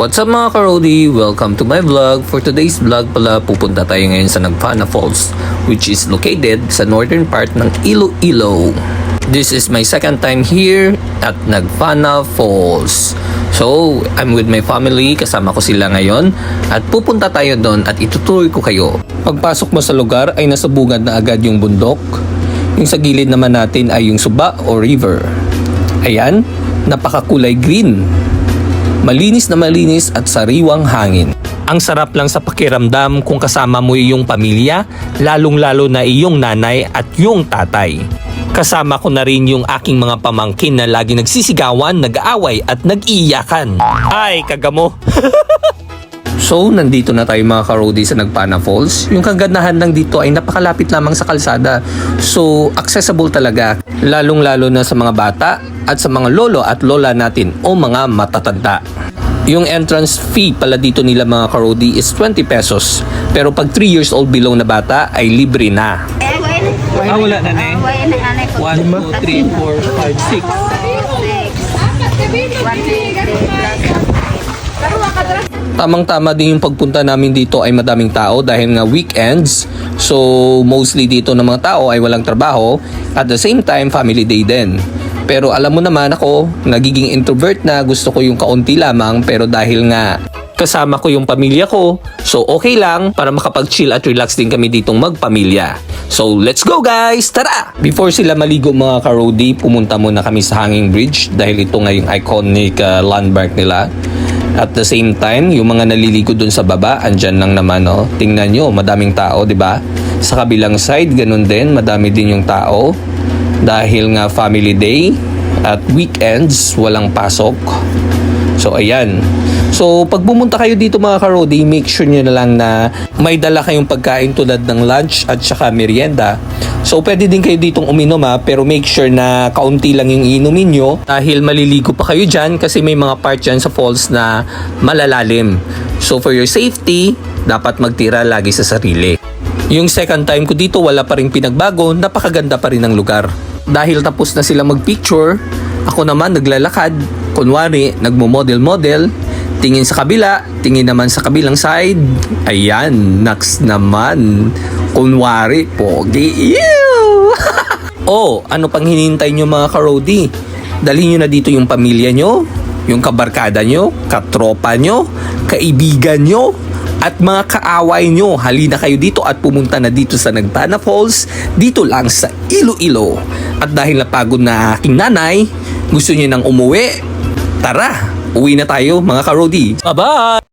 What's up mga karodi? Welcome to my vlog. For today's vlog pala, pupunta tayo ngayon sa Nagpana Falls which is located sa northern part ng Iloilo. This is my second time here at Nagpana Falls. So, I'm with my family, kasama ko sila ngayon at pupunta tayo doon at itutuloy ko kayo. Pagpasok mo sa lugar ay nasa na agad yung bundok. Yung sa gilid naman natin ay yung suba o river. Ayan, napakakulay green malinis na malinis at sariwang hangin. Ang sarap lang sa pakiramdam kung kasama mo yung pamilya, lalong-lalo na iyong nanay at yung tatay. Kasama ko na rin yung aking mga pamangkin na lagi nagsisigawan, nag-aaway at nag-iiyakan. Ay, kagamo! So, nandito na tayo mga karodi sa Nagpana Falls. Yung kagandahan lang dito ay napakalapit lamang sa kalsada. So, accessible talaga. Lalong-lalo na sa mga bata at sa mga lolo at lola natin o mga matatanda. Yung entrance fee pala dito nila mga karodi is 20 pesos. Pero pag 3 years old below na bata ay libre na. Eh, wala na. Ah, wala na, ne? Wala na, anay ko. 1, 2, 3, 4, 5, 6. Tamang-tama din yung pagpunta namin dito ay madaming tao dahil nga weekends. So, mostly dito ng mga tao ay walang trabaho. At the same time, family day din. Pero alam mo naman ako, nagiging introvert na gusto ko yung kaunti lamang pero dahil nga kasama ko yung pamilya ko, so okay lang para makapag-chill at relax din kami ditong magpamilya. So let's go guys! Tara! Before sila maligo mga karodi, pumunta muna kami sa Hanging Bridge dahil ito nga yung iconic uh, landmark nila. At the same time, yung mga naliligo dun sa baba, andyan lang naman, oh. Tingnan nyo, madaming tao, di ba? Sa kabilang side, ganun din, madami din yung tao. Dahil nga family day at weekends, walang pasok. So, ayan. So, pag bumunta kayo dito mga karodi, make sure nyo na lang na may dala kayong pagkain tulad ng lunch at saka merienda. So, pwede din kayo ditong uminom ha, pero make sure na kaunti lang yung inumin nyo dahil maliligo pa kayo dyan kasi may mga part dyan sa falls na malalalim. So, for your safety, dapat magtira lagi sa sarili. Yung second time ko dito, wala pa rin pinagbago, napakaganda pa rin ng lugar. Dahil tapos na sila magpicture, ako naman naglalakad, kunwari nagmo-model-model, tingin sa kabila, tingin naman sa kabilang side. Ayan, next naman. Kunwari, pogi. Ew! oh, ano pang hinintay nyo mga karodi? Dalhin nyo na dito yung pamilya nyo, yung kabarkada nyo, katropa nyo, kaibigan nyo, at mga kaaway nyo, halina kayo dito at pumunta na dito sa Nagtana Falls, dito lang sa Iloilo. At dahil napagod na aking nanay, gusto niyo nang umuwi, tara, uwi na tayo mga karodi. Bye-bye!